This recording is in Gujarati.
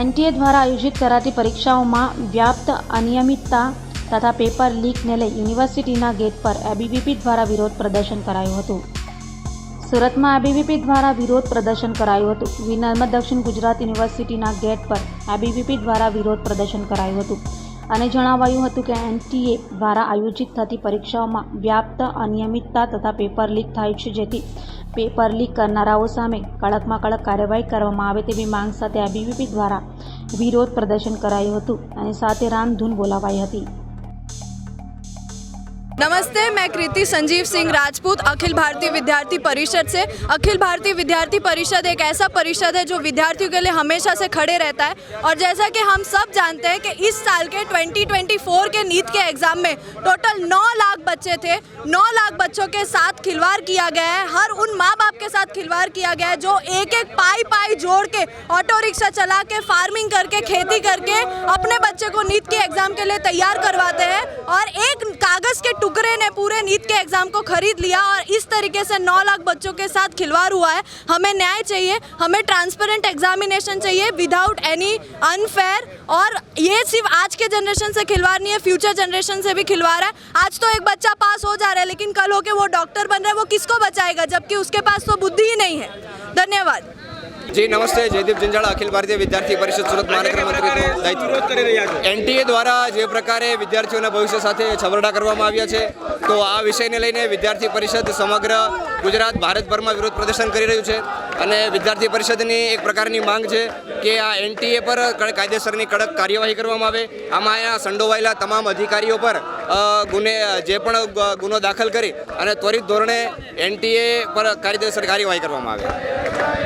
એનટીએ દ્વારા આયોજિત કરાતી પરીક્ષાઓમાં વ્યાપ્ત અનિયમિતતા તથા પેપર લીકને લઈ યુનિવર્સિટીના ગેટ પર એબીવીપી દ્વારા વિરોધ પ્રદર્શન કરાયું હતું. સુરતમાં એબીવીપી દ્વારા વિરોધ પ્રદર્શન કરાયું હતું. વિનર્મદ દક્ષિણ ગુજરાત યુનિવર્સિટીના ગેટ પર એબીવીપી દ્વારા વિરોધ પ્રદર્શન કરાયું હતું. અને જણાવાયું હતું કે એનટીએ દ્વારા આયોજિત થતી પરીક્ષાઓમાં વ્યાપ્ત, અનિયમિતતા તથા પેપર લીક થાય છે, જેથી પેપર લીક કરનારાઓ સામે કડકમાં કડક કાર્યવાહી કરવામાં આવે તેવી માંગ સાથે એબીવીપી દ્વારા વિરોધ પ્રદર્શન કરાયું હતું અને સાથે રામધૂન બોલાવાઈ હતી. नमस्ते, मैं कृति संजीव सिंह राजपूत, अखिल भारतीय विद्यार्थी परिषद से। अखिल भारतीय विद्यार्थी परिषद एक ऐसा परिषद है जो विद्यार्थियों के लिए हमेशा से खड़े रहता है। और जैसा कि हम सब जानते हैं कि इस साल के 2024 के नीट के एग्ज़ाम में टोटल 9 लाख बच्चे थे। 9 लाख बच्चों के साथ खिलवाड़ किया गया है। हर उन माँ बाप के साथ खिलवाड़ किया गया है जो एक एक पाई पाई जोड़ के, ऑटो रिक्शा चला के, फ़ार्मिंग करके, खेती करके अपने बच्चे को नीट के एग्ज़ाम के लिए तैयार करवाते हैं। और एक कागज़ के टुकड़े ने पूरे नीट के एग्ज़ाम को खरीद लिया और इस तरीके से नौ लाख बच्चों के साथ खिलवाड़ हुआ है। हमें न्याय चाहिए, हमें ट्रांसपेरेंट एग्जामिनेशन चाहिए विदाउट एनी अनफेयर और ये सिर्फ़ आज के जनरेशन से खिलवाड़ नहीं है फ्यूचर जनरेशन से भी खिलवाड़ है। आज तो एक बच्चा पास हो जा रहा है, लेकिन कल होके वो डॉक्टर बन रहा है, वो किसको बचाएगा? जबकि उसके पास तो बुद्धि ही नहीं है। धन्यवाद। જી નમસ્તે જયદીપ જંજાળા અખિલ ભારતીય વિદ્યાર્થી પરિષદ સુરત મહાનગર એનટીએ દ્વારા જે પ્રકારે વિદ્યાર્થીઓના ભવિષ્ય સાથે છબરડા કરવામાં આવ્યા છે તો આ વિષયને લઈને વિદ્યાર્થી પરિષદ સમગ્ર ગુજરાત ભારતભરમાં વિરોધ પ્રદર્શન કરી રહ્યું છે. અને વિદ્યાર્થી પરિષદની એક પ્રકારની માંગ છે કે આ એનટીએ પર કાયદેસરની કડક કાર્યવાહી કરવામાં આવે. આમાં અહીંયા સંડોવાયેલા તમામ અધિકારીઓ પર ગુને જે પણ ગુનો દાખલ કરી અને ત્વરિત ધોરણે એનટીએ પર કાયદેસર કાર્યવાહી કરવામાં આવે.